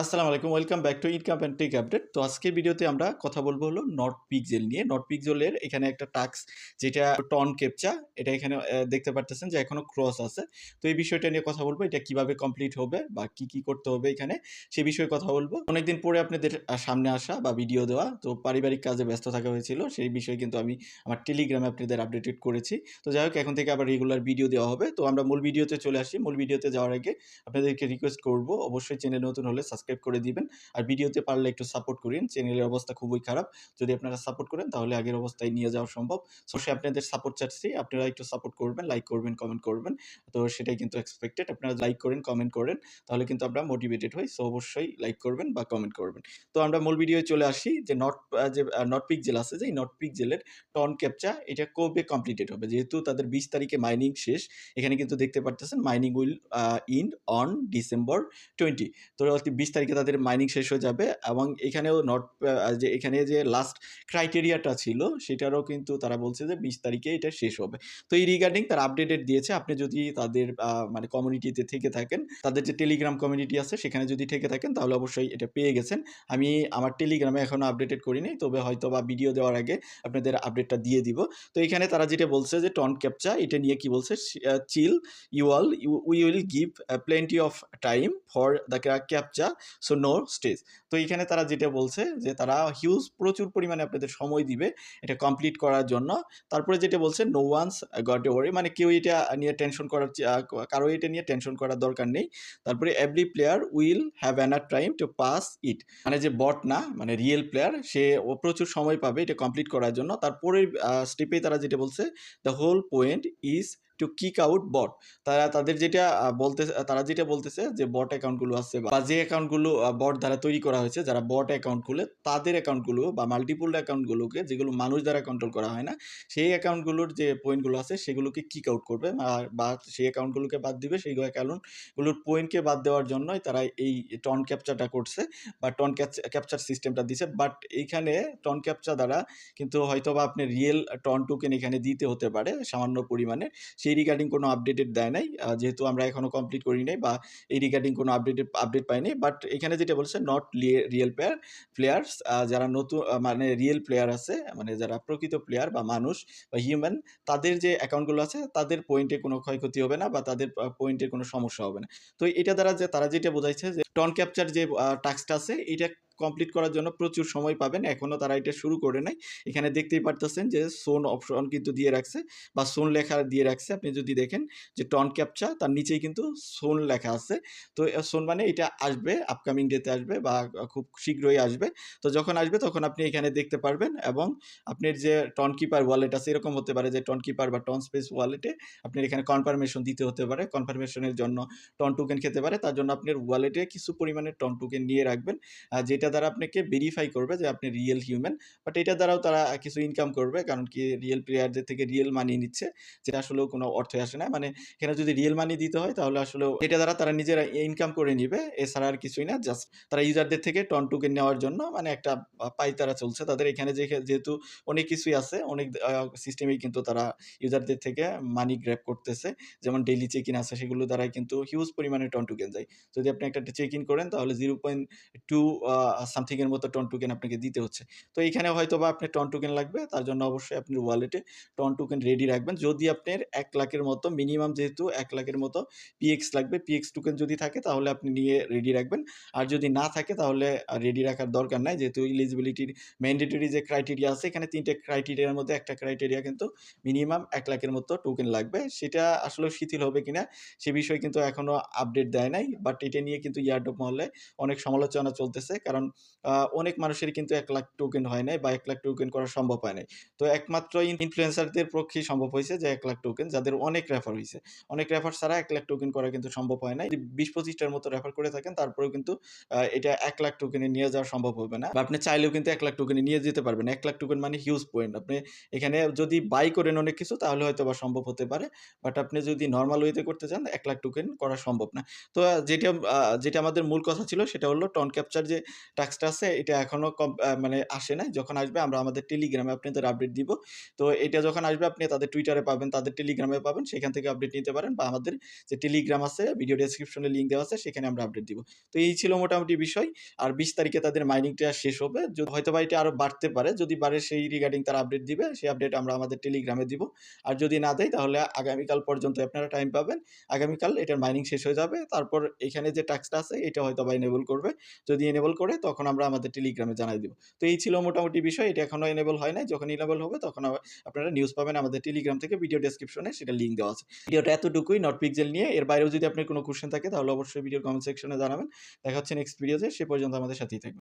আসসালামু আলাইকুম, welcome back to income and tech update. তো আজকের ভিডিওতে আমরা কথা বলব হলো নট পিকজেল নিয়ে। নট পিকজেলের এখানে একটা টাক্স যেটা টন ক্যাপচা, এটা এখানে দেখতে পারতেছেন যে এখনও ক্রস আছে। তো এই বিষয়টা নিয়ে কথা বলব, এটা কীভাবে কমপ্লিট হবে বা কি কি করতে হবে এখানে, সে বিষয়ে কথা বলব। অনেকদিন পরে আপনাদের সামনে আসা বা ভিডিও দেওয়া, তো পারিবারিক কাজে ব্যস্ত থাকা হয়েছিল, সেই বিষয়ে কিন্তু আমি আমার টেলিগ্রামে আপনাদের আপডেটেড করেছি। তো যাই হোক, এখন থেকে আবার রেগুলার ভিডিও দেওয়া হবে। তো আমরা মূল ভিডিওতে চলে আসি। মূল ভিডিওতে যাওয়ার আগে আপনাদেরকে রিকোয়েস্ট করব, অবশ্যই চ্যানেল নতুন হলে করে দিবেন। আর ভিডিওতে পারলে একটু সাপোর্ট করেন চ্যানেলের অবস্থা খুবই খারাপ। যদি আপনারা সাপোর্ট করেন, তাহলে আগের অবস্থায় নিয়ে যাওয়া সম্ভব। সো সে আপনাদের সাপোর্ট চাচ্ছি, আপনারা একটু সাপোর্ট করবেন লাইক করবেন কমেন্ট করবেন। তো, সেটাই কিন্তু এক্সপেক্টেড আপনারা লাইক করেন কমেন্ট করেন, তাহলে কিন্তু আমরা মোটিভেটেড হই। সো অবশ্যই লাইক করবেন বা কমেন্ট করবেন। তো, আমরা মূল ভিডিও চলে আসি, যে নট যে নট পিক জেল আছে, যে নট পিক জেলের টন ক্যাপচা এটা কবে কমপ্লিটেড হবে? যেহেতু তাদের বিশ তারিখে মাইনিং শেষ, এখানে কিন্তু দেখতে পারতেছেন mining will end on December twenty তো বিশ তারিখে তাদের মাইনিং শেষ হয়ে যাবে এবং এখানেও নট যে এখানে যে লাস্ট ক্রাইটেরিয়াটা ছিল, সেটারও কিন্তু তারা বলছে যে বিশ তারিখে এটা শেষ হবে। তো এই রিগার্ডিং তারা আপডেটেড দিয়েছে। আপনি যদি তাদের মানে কমিউনিটিতে থেকে থাকেন, তাদের যে টেলিগ্রাম কমিউনিটি আছে, সেখানে যদি থেকে থাকেন, তাহলে অবশ্যই এটা পেয়ে গেছেন। আমি আমার টেলিগ্রামে এখনও আপডেটেড করিনি, তবে হয়তো বা ভিডিও দেওয়ার আগে আপনাদের আপডেটটা দিয়ে দিব। তো এখানে তারা যেটা বলছে যে টন ক্যাপচা এটা নিয়ে কি বলছে? Chill you all we will give plenty of time for the captcha so no stage তো এখানে তারা যেটা বলছে যে তারা হিউজ প্রচুর পরিমাণে আপনাদের সময় দিবে এটা কমপ্লিট করার জন্য। তারপরে যেটা বলছে নো ওয়ান্স গট ওয়ারি মানে কেউ এটা নিয়ে টেনশন করার কারও এটা নিয়ে টেনশন করার দরকার নেই। তারপরে every player will have an hour time to pass it মানে যে বট না মানে রিয়েল প্লেয়ার সে প্রচুর সময় পাবে এটা কমপ্লিট করার জন্য। তারপরে স্টেপে তারা যেটা বলছে the whole point is to kick out bot তারা, তাদের যেটা বলতে, তারা যেটা বলতেছে যে বট অ্যাকাউন্টগুলো আছে বা যে অ্যাকাউন্টগুলো বট দ্বারা তৈরি করা হয়েছে, যারা বট অ্যাকাউন্ট খুলে, তাদের অ্যাকাউন্টগুলো বা মাল্টিপুল অ্যাকাউন্টগুলোকে যেগুলো মানুষ দ্বারা কন্ট্রোল করা হয় না, সেই অ্যাকাউন্টগুলোর যে পয়েন্টগুলো আছে, সেগুলোকে কিক আউট করবে আর বা সেই অ্যাকাউন্টগুলোকে বাদ দিবে। সেই অ্যাকাউন্টগুলোর পয়েন্টকে বাদ দেওয়ার জন্যই তারা এই টন ক্যাপচারটা করছে বা টন ক্যাপচার সিস্টেমটা দিছে। বাট এইখানে টন ক্যাপচার দ্বারা কিন্তু হয়তো বা আপনি রিয়েল টন টোকেন এখানে দিতে হতে পারে, সামান্য পরিমাণে। সেই রিগার্ডিং কোনো আপডেটেড দেয় নাই। যেহেতু আমরা এখনও কমপ্লিট করি নাই বা এই রিগার্ডিং কোনো আপডেটেড আপডেট পাইনি বাট এখানে যেটা বলছে নট রিয়েল প্লেয়ার প্লেয়ার্স যারা নতুন মানে রিয়েল প্লেয়ার আছে মানে যারা প্রকৃত প্লেয়ার বা মানুষ বা হিউম্যান তাদের যে অ্যাকাউন্টগুলো আছে, তাদের পয়েন্টে কোনো ক্ষয়ক্ষতি হবে না বা তাদের পয়েন্টের কোনো সমস্যা হবে না। তো এটা দ্বারা যে, তারা যেটা বোঝাইছে যে টন ক্যাপচার যে টাস্কটা আছে, এটা কমপ্লিট করার জন্য প্রচুর সময় পাবেন। এখনও তারা এটা শুরু করে নাই। এখানে দেখতেই পারতেছেন যে সোন অপশন কিন্তু দিয়ে রাখছে বা সোন লেখা দিয়ে রাখছে। আপনি যদি দেখেন যে টন ক্যাপচা তার নিচেই কিন্তু সোন লেখা আছে। তো সোন মানে এটা আসবে আপকামিং ডেতে আসবে বা খুব শীঘ্রই আসবে। তো যখন আসবে তখন আপনি এখানে দেখতে পারবেন এবং আপনার যে টন কিপার ওয়ালেট আছে এরকম হতে পারে যে টন কিপার বা টন স্পেস ওয়ালেটে আপনার এখানে কনফার্মেশন দিতে হতে পারে। কনফার্মেশনের জন্য টন টোকেন খেতে পারে। তার জন্য আপনার ওয়ালেটে কিছু পরিমাণে টন টোকেন নিয়ে রাখবেন। আহ, যেটা দ্বারা আপনাকে ভেরিফাই করবে যে আপনি রিয়েল হিউম্যান বাট এটা দ্বারাও তারা কিছু ইনকাম করবে, কারণ কি রিয়েল প্লেয়ারদের থেকে রিয়েল মানি নিচ্ছে যেটা আসলেও কোনো অর্থে আসে না। মানে এখানে যদি রিয়েল মানি দিতে হয়, তাহলে আসলে এটা দ্বারা তারা নিজেরা ইনকাম করে নিবে, এছাড়া আর কিছুই না জাস্ট তারা ইউজারদের থেকে টন টোকেন নেওয়ার জন্য মানে একটা পাই তারা চলছে। তাদের এখানে যেহেতু অনেক কিছুই আছে, অনেক সিস্টেমেই কিন্তু তারা ইউজারদের থেকে মানি গ্র্যাপ করতেছে, যেমন ডেইলি চেক ইন আছে, সেগুলো দ্বারাই কিন্তু হিউজ পরিমাণে টন টোকেন যায়। যদি আপনি একটা চেক ইন করেন, তাহলে জিরো পয়েন্ট টু সামথিংয়ের মতো টন টোকেন আপনাকে দিতে হচ্ছে। তো এইখানে হয়তো বা আপনার টন টোকেন লাগবে, তার জন্য অবশ্যই আপনি ওয়ালেটে টন টোকেন রেডি রাখবেন। যদি আপনার এক লাখের মতো মিনিমাম যেহেতু এক লাখের মতো পিএক্স লাগবে পিএক্স টোকেন যদি থাকে, তাহলে আপনি নিয়ে রেডি রাখবেন। আর যদি না থাকে, তাহলে রেডি রাখার দরকার নাই, যেহেতু ইলিজিবিলিটির ম্যান্ডেটরি যে ক্রাইটেরিয়া আছে, এখানে তিনটে ক্রাইটেরিয়ার মধ্যে একটা ক্রাইটেরিয়া কিন্তু মিনিমাম এক লাখের মতো টোকেন লাগবে। সেটা আসলে শিথিল হবে কিনা, সে বিষয়ে কিন্তু এখনও আপডেট দেয় নাই বাট এটা নিয়ে কিন্তু ইয়ারডপ মহলে অনেক সমালোচনা চলতেছে, কারণ আহ, অনেক মানুষের কিন্তু এক লাখ টোকেন হয় নাই বা এক লাখ টোকেন করা সম্ভব হয় নাই। তো একমাত্র ইনফ্লুয়েন্সারদের পক্ষেই সম্ভব হয়েছে যে এক লাখ টোকেন যাদের অনেক রেফার হয়েছে। অনেক রেফার ছাড়া এক লাখ টোকেন করা কিন্তু সম্ভব হয় না বিশ পঁচিশটার মতো রেফার করে থাকেন তারপরেও কিন্তু এটা এক লাখ টোকেনে নিয়ে যাওয়া সম্ভব হবে না। আপনি চাইলেও কিন্তু এক লাখ টোকেনে নিয়ে যেতে পারবেন। এক লাখ টোকেন মানে হিউজ পয়েন্ট আপনি এখানে যদি বাই করেন অনেক কিছু তাহলে হয়তো বা সম্ভব হতে পারে। বাট আপনি যদি নর্মাল ওয়েতে করতে চান এক লাখ টোকেন করা সম্ভব না। তো যেটা যেটা আমাদের মূল কথা ছিল সেটা হলো টন ক্যাপচার যে টাস্কটা আছে এটা এখনও কম মানে আসে না যখন আসবে আমরা আমাদের টেলিগ্রামে আপনাদের আপডেট দিব। তো এটা যখন আসবে আপনি তাদের টুইটারে পাবেন, তাদের টেলিগ্রামে পাবেন। সেখান থেকে আপডেট নিতে পারেন বা আমাদের যে টেলিগ্রাম আছে ভিডিও ডেসক্রিপশনে লিঙ্ক দেওয়া আছে সেখানে আমরা আপডেট দিব। তো এই ছিল মোটামুটি বিষয়। আর ২০ তারিখে তাদের মাইনিংটা শেষ হবে। হয়তো বা এটা আরও বাড়তে পারে। যদি বাড়ে সেই রিগার্ডিং তারা আপডেট দিবে। সেই আপডেট আমরা আমাদের টেলিগ্রামে দিব। আর যদি না দেয় তাহলে আগামীকাল পর্যন্ত আপনারা টাইম পাবেন। আগামীকাল এটার মাইনিং শেষ হয়ে যাবে। তারপর এখানে যে টাস্কটা আছে এটা হয়তো বা এনেবল করবে। যদি এনেবল করে তখন আমরা আমাদের টেলিগ্রামে জানাই দিব। তো এই ছিল মোটামুটি বিষয়। এটা এখনও এনেবল হয় নাই। যখন এনেবল হবে তখন আপনারা নিউজ পাবেন আমাদের টেলিগ্রাম থেকে ভিডিও ডেসক্রিপশনে সেটা লিঙ্ক দেওয়া আছে। ভিডিওটা এতটুকুই নট পিকজেল নিয়ে। এর বাইরেও যদি আপনার কোনো কোশ্চেন থাকে তাহলে অবশ্যই ভিডিও কমেন্ট সেকশনে জানাবেন। দেখা হচ্ছে নেক্সট ভিডিওতে। সে পর্যন্ত আমাদের সাথেই থাকবেন।